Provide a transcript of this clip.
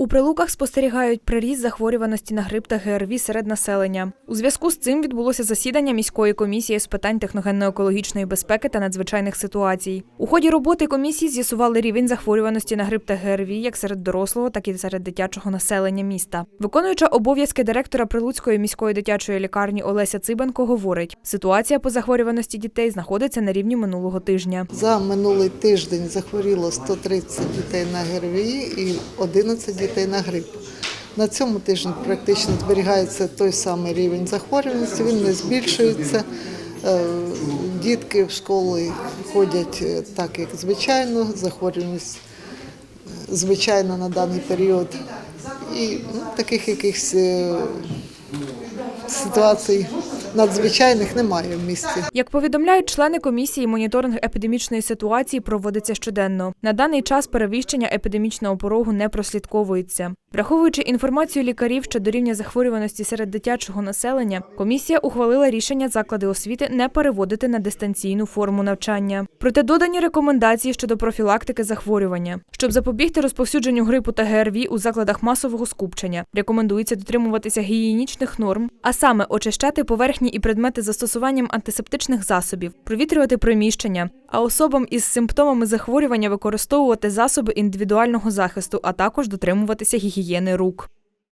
У прилуках спостерігають приріст захворюваності на грип та ГРВІ серед населення. У зв'язку з цим відбулося засідання міської комісії з питань техногенно-екологічної безпеки та надзвичайних ситуацій. У ході роботи комісії з'ясували рівень захворюваності на грип та ГРВІ як серед дорослого, так і серед дитячого населення міста. Виконуюча обов'язки директора Прилуцької міської дитячої лікарні Олеся Цибенко говорить: ситуація по захворюваності дітей знаходиться на рівні минулого тижня. За минулий тиждень захворіло 130 дітей на ГРВІ і 11 дітей на грип. На цьому тижні практично зберігається той самий рівень захворюваності, він не збільшується. Е, Дітки в школи ходять е, так, як звичайно, захворюваність е, звичайно на даний період. І ну, таких якихось ситуацій надзвичайних немає в місті. Як повідомляють члени комісії, моніторинг епідемічної ситуації проводиться щоденно. На даний час перевищення епідемічного порогу не прослідковується. Враховуючи інформацію лікарів щодо рівня захворюваності серед дитячого населення, комісія ухвалила рішення заклади освіти не переводити на дистанційну форму навчання. Проте додані рекомендації щодо профілактики захворювання, щоб запобігти розповсюдженню грипу та ГРВІ у закладах масового скупчення. Рекомендується дотримуватися гігієнічних норм, а саме очищати поверхні і предмети застосуванням антисептичних засобів, провітрювати приміщення, а особам із симптомами захворювання використовувати засоби індивідуального захисту, а також дотримуватися гігієни рук.